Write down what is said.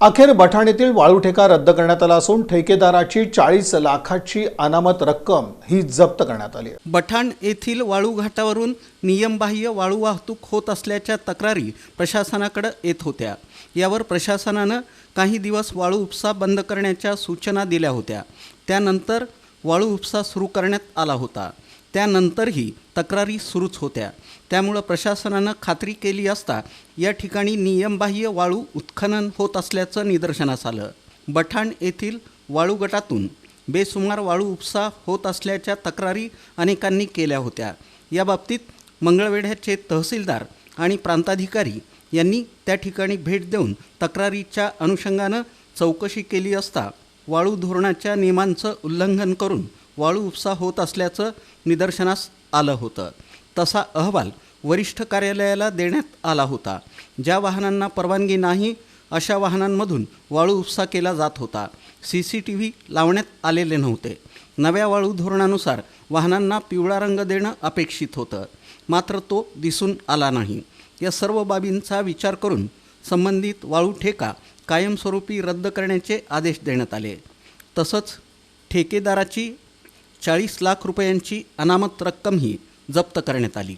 अखेर बठाण येथील वाळू ठेका रद्द करण्यात आला असून ठेकेदाराची चाळीस लाखाची अनामत रक्कम ही जप्त करण्यात आली बठाण येथील वाळू घाटावरून नियमबाह्य वाळू वाहतूक होत असल्याच्या तक्रारी प्रशासनाकडे येत होत्या. यावर प्रशासनानं काही दिवस वाळू उपसा बंद करण्याच्या सूचना दिल्या होत्या. त्यानंतर वाळू उपसा सुरू करण्यात आला होता. त्यानंतरही तक्रारी सुरूच होत्या. त्यामुळं प्रशासनानं खात्री केली असता या ठिकाणी नियमबाह्य वाळू उत्खनन होत असल्याचं निदर्शनास आलं. बठाण येथील वाळू गटातून बेसुमार वाळू उपसा होत असल्याच्या तक्रारी अनेकांनी केल्या होत्या. याबाबतीत मंगळवेढ्याचे तहसीलदार आणि प्रांताधिकारी यांनी त्या ठिकाणी भेट देऊन तक्रारीच्या अनुषंगानं चौकशी केली असता वाळू धोरणाच्या नियमांचं उल्लंघन करून वाळू उपसा होत असल्याचं निदर्शनास आलं होतं. तसा अहवाल वरिष्ठ कार्यालयाला देण्यात आला होता. ज्या वाहनांना परवानगी नाही अशा वाहनांमधून वाळू उपसा केला जात होता. सी सी टी व्ही लावण्यात आलेले नव्हते. नव्या वाळू धोरणानुसार वाहनांना पिवळा रंग देणं अपेक्षित होतं. मात्र तो दिसून आला नाही. या सर्व बाबींचा विचार करून संबंधित वाळू ठेका कायमस्वरूपी रद्द करण्याचे आदेश देण्यात आले. तसंच ठेकेदाराची चाळीस लाख रुपयांची अनामत रक्कमही जप्त करण्यात आली.